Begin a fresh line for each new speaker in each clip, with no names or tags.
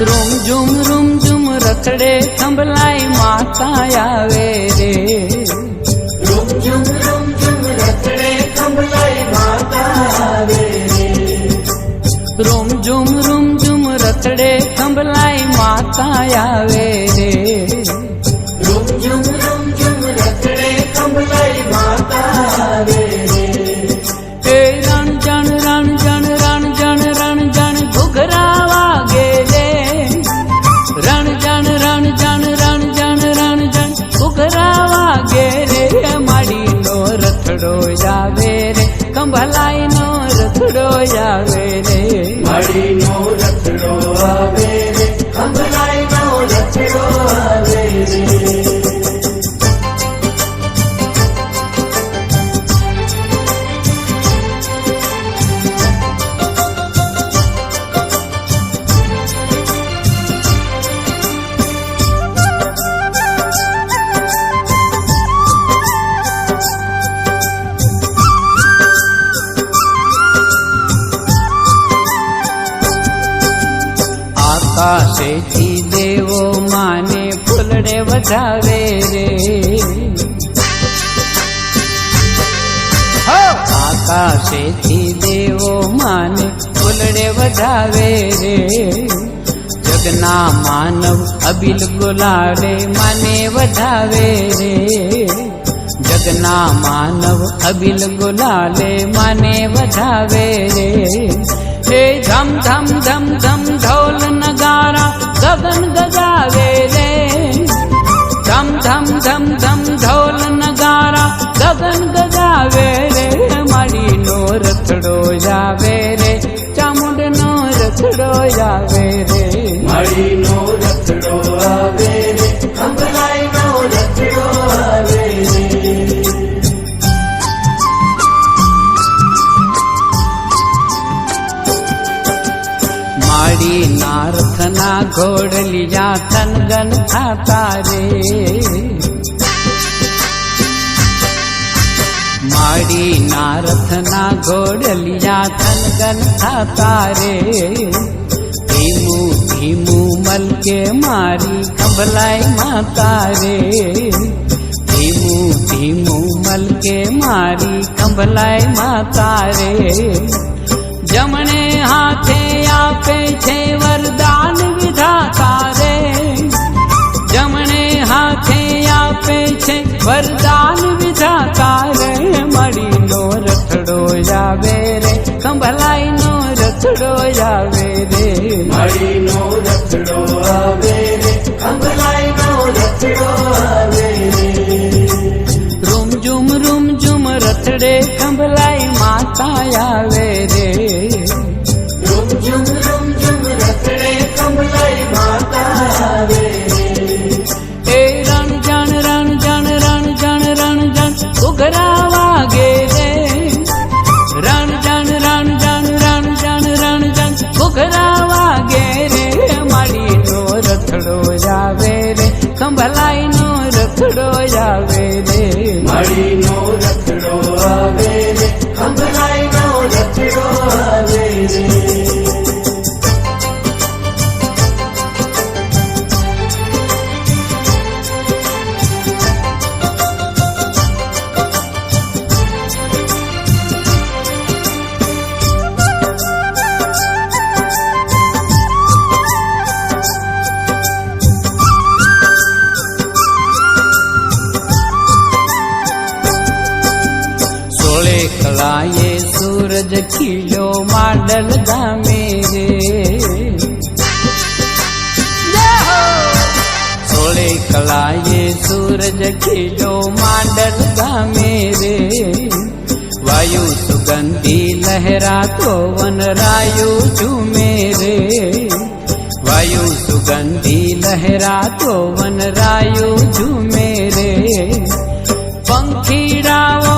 Room ઝુમ room ઝુમ રખડે થંભલાઈ માતા આવે રે.
રૂમ ઝુમ રૂમ ઝુમ રખડે કંબલાઈ માતા આવે
રૂમ ઝુમ રૂમ ઝુમ રખડે થંભલાઈ માતા આવે વધાવે રે આકાશેથી દેવો માને ફૂલડે વધાવે રે જગના માનવ અબિલ ગુલાડે માને વધાવે રે જગના માનવ અબિલ ગુલાલે માને વધાવે રે હે ધમ ધમ ધમ ધમ ઢોલ નગારા ગગન ગગાવે રે ધમ ધમ ધમ ઢોલ નગારા ગગન ગજાવે રે માડીનો રથડો જાવે નારથના ઘોડલિયા તનગન ખાતા રે માડી નારથના ઘોડલિયા તનગન ખાતા રે ધીમું ધીમું મલકે મારી કંભલાઈ માતા રે ધીમું ધીમું મલકે મારી કંભલાઈ માતા રે જમણે હાથે આપે છે વરદાન વિધાતા રે જમણે હાથે આપે છે વરદાન વિધાતા રે મળીનો રથડો આવે રે કંભલાઈનો રથડો આવે રે
મળી નો રથડો આવે રે
સંભળાઈ નો રથડો આવે રે
રૂમ ઝુમ રૂમ ઝુમ રથડે કંભલાઈ માતા આવે
સૂરજ ખીલ્યો માંડલ ગામે રે. સોળે કલાએ સૂરજ ખીલ્યો માંડલ ગામે રે. વાયુ સુગંધી લહેરાતો વનરાયુ ઝુમે રે. વાયુ સુગંધી લહેરાતો વનરાયુ ઝુમે રે. પંખીડાઓ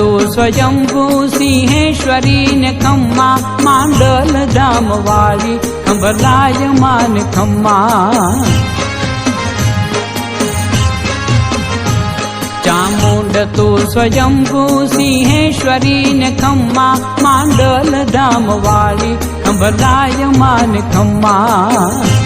સ્વયંભૂ સિંહેશ્વરી ને ખમ્મા, માંડલ ધામ વાળી ખંભલાય માન ખમ્મા. ચામુંડ તો સ્વયંભૂ સિંહેશ્વરી ને ખમ્મા, માંડલ ધામ વાળી ખંભલાય માન ખમ્મા.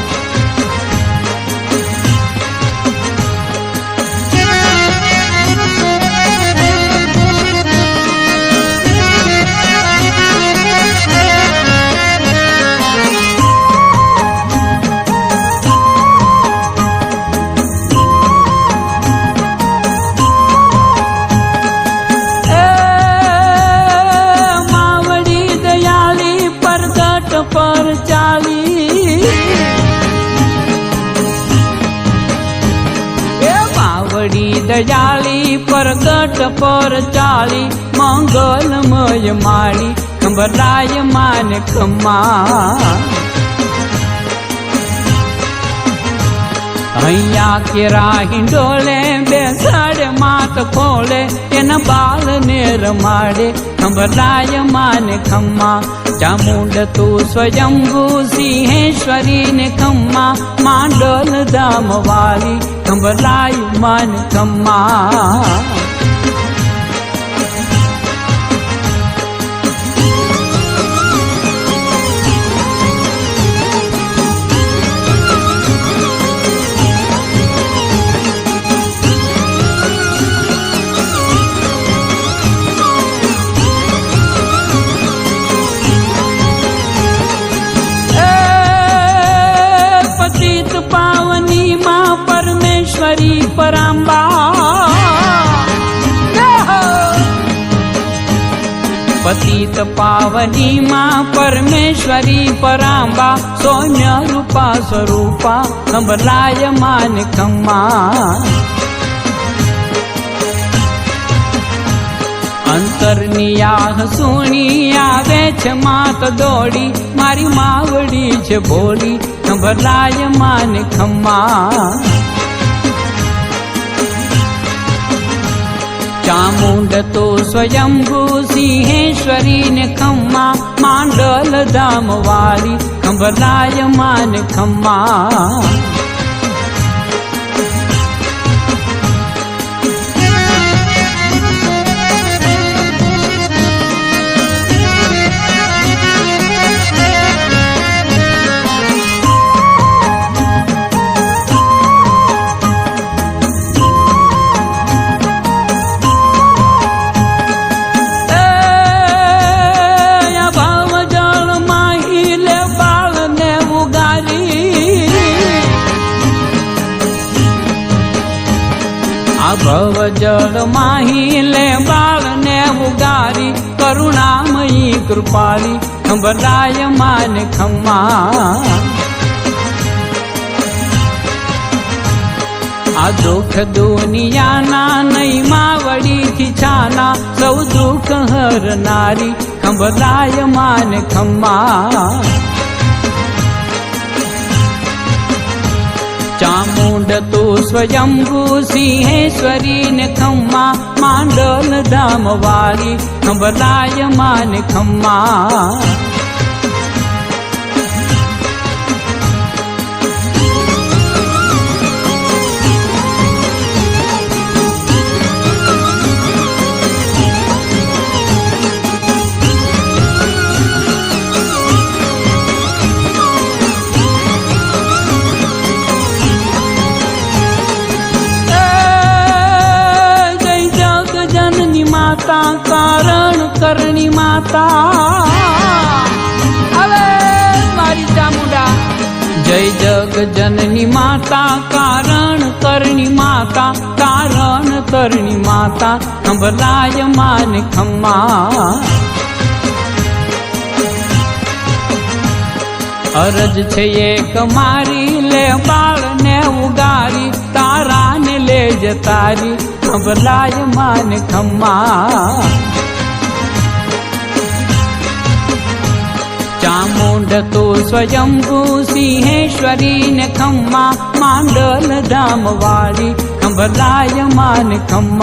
પર ચાલી, મંગલમય માળી, ખંભરાય માન ખમ્મા. અહીંયા કેરા હિંડોલે બેસાડે માત ખોલે એના બાલ ને રમાડે, ખંભરાય માને ખમ્મા. ચામુંડ તું સ્વયંભુ સિંહેશ્વરી ને ખમ્મા, માંડલ ધામ વાળી ખંભરાય માન ખમ્મા. Thank you. પતિત પાવની માં પરમેશ્વરી પરાંબા સૌમ્ય રૂપા સ્વરૂપા સંભલાય માન ખમ્મા. આહ સુણી આવે છે માત દોડી, મારી માવડી છે બોલી સંભલાય માન ખમ્મા. ચામુંડ તો સ્વયંભૂ સિંહેશ્વરી ને ખમ્મા માંડલ ધામ વાળી ખંભલાય માન ખમ્મા. જળ માહી લે બાળ ને ઉગારી, કરુણામયી કૃપાળી ખંભરાય માન ખમ્મા. આ દુઃખ દુનિયાના નહીં માવડીથી છાના, સૌ દુઃખ હરનારી ખંભરાય માન ખમ્મા. સ્વયંભૂ સિંહેશ્વરી ને ખમ્મા માંડલ ધામ વાળી ખંભલાય માન ખમ્મા. કારણ માતા. હવે મારી ચામુંડા. જય જગ જનની માતા, કારણ કરણી માતા, કારણ કરણી માતા, ખંભલાય માન ખમ્મા અરજ છે એક મારી, લે બાળને ઉગારી, તારાને લે તારી ખબલાય માન ખમ્મા ಚಾಮುಂಡತೋ ಸ್ವಯಂಭೂ ಸಿಂಹೇಶ್ವರಿ ನಕಮ್ಮ ಮಾಂಡಲ ಧಾಮವಾರಿ ಕಂಬಲಾಯ ಮಾನಕಮ್ಮ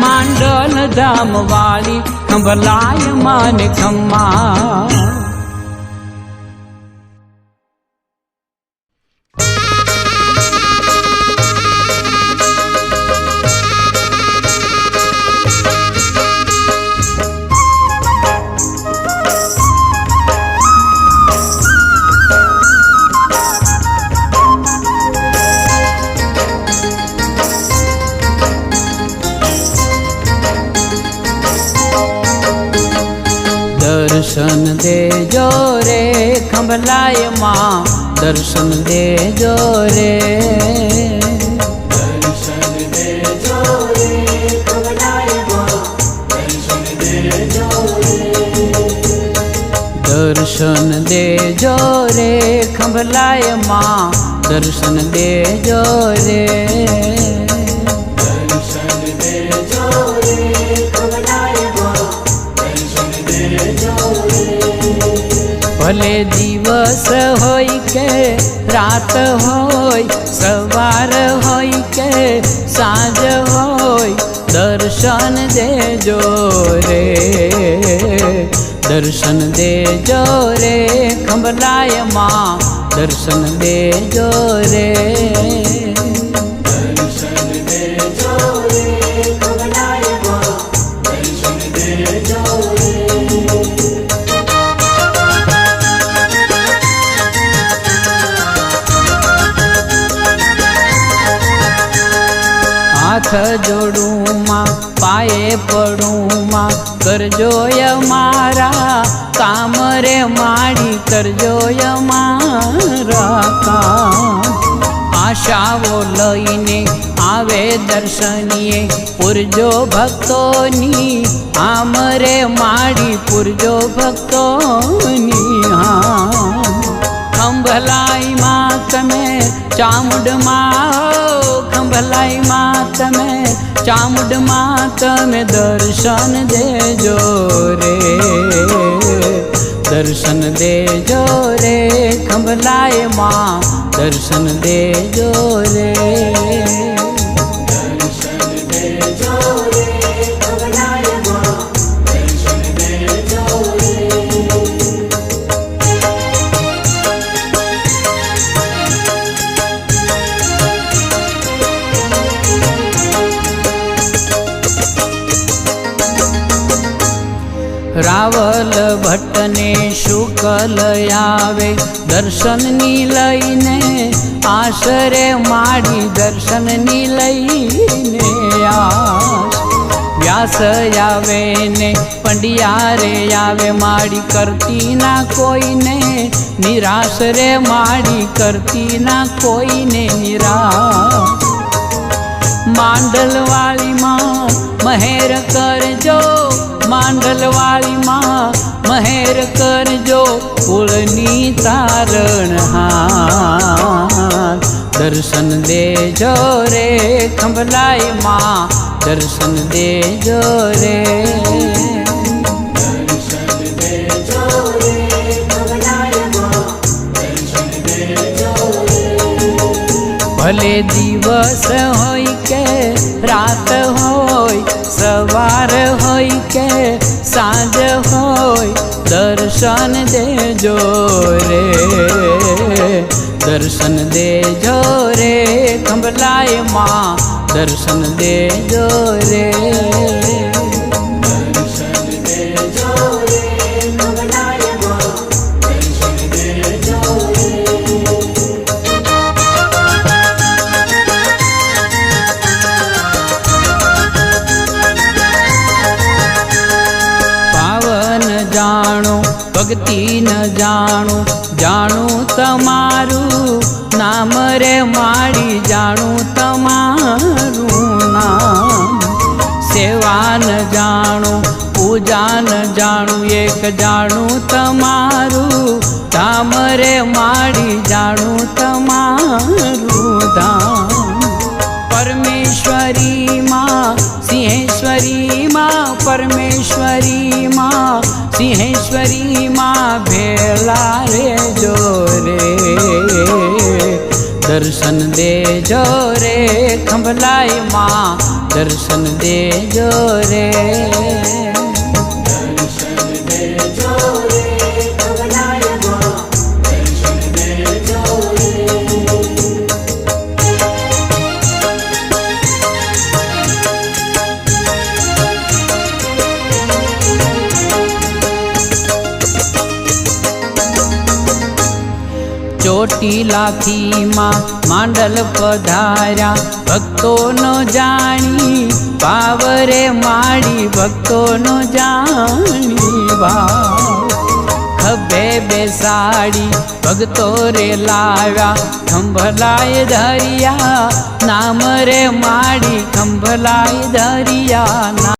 ಮಾಂಡಲ ಧಾಮವಾರಿ ಕಂಬಲಾಯ ಮಾನಕಮ್ಮ ખંભલાયમાં દર્શન દેજો રે. દર્શન દેજો રે
ખંભલાયમાં દર્શન દેજો
રે. ભલે દિવસ હોય કે રાત હોય, સવાર હોય કે સાંજ હોય, દર્શન દેજો રે, દર્શન દેજો રે ખંભલાયમાં દર્શન દેજો રે.
દર્શન દેજો
હાથ જોડું માં પાયે પડું માં કરજો મારા કામ રે માડી કરજો મારા કામ. આશાઓ લઈને આવે દર્શનીએ, પૂરજો ભક્તોની, આમ રે માડી પૂરજો ભક્તોની હા ખંભલાઈમાં તમે ચામુંડમાં હો, ખંભલાઈ માં તમે ચામુંડમાં તમે દર્શન દેજો રે. દર્શન દેજો રે ખંભલાઈ માં દર્શન દેજો રે. રાવલ ભટ્ટને શુકલ આવે. દર્શનની લઈને આશરે માડી દર્શનની લઈને વ્યાસ આવે ને, પંડિયારે આવે માડી કરતી ના કોઈને. નિરાશ રે માડી કરતી ના કોઈને નિરાશ. માંડલવાળીમાં મહેર કરજો. માંડલવાળી માં મહેર કરજો કુળની તારણ હા દર્શન દેજો રે ખંભલાઈમાં દર્શન દેજો રે. ભલે દિવસ હોય કે રાત હોય, સવાર હોય કે સાંજ હોય, દર્શન દેજો રે, દર્શન દેજો રે કમલાયમાં દર્શન દેજો રે. ભક્તિ ન જાણું જાણું તમારું નામ રે માડી જાણું તમારું નામ. સેવા ન જાણું, પૂજા ન જાણું, એક જાણું તમારું ધામ રે માડી જાણું તમારું ધામ. પરમેશ્વરીમાં પરમેશ્વરી માં સિંહેશ્વરી માં ભેલા રે. જો રે દર્શન દેજો રે
ખંભલાયમાં દર્શન દેજો રે.
ચોટીલાથી માં માંડલ પધાર્યા. ભક્તોનો જાણી પાવરે માડી ભક્તોનો જાણી ભાવ ખભે બેસાડી ભક્તો રે લાવ્યા. ખંભલાય ધરિયા, નામ રે માડી ખંભલાય ધરિયા.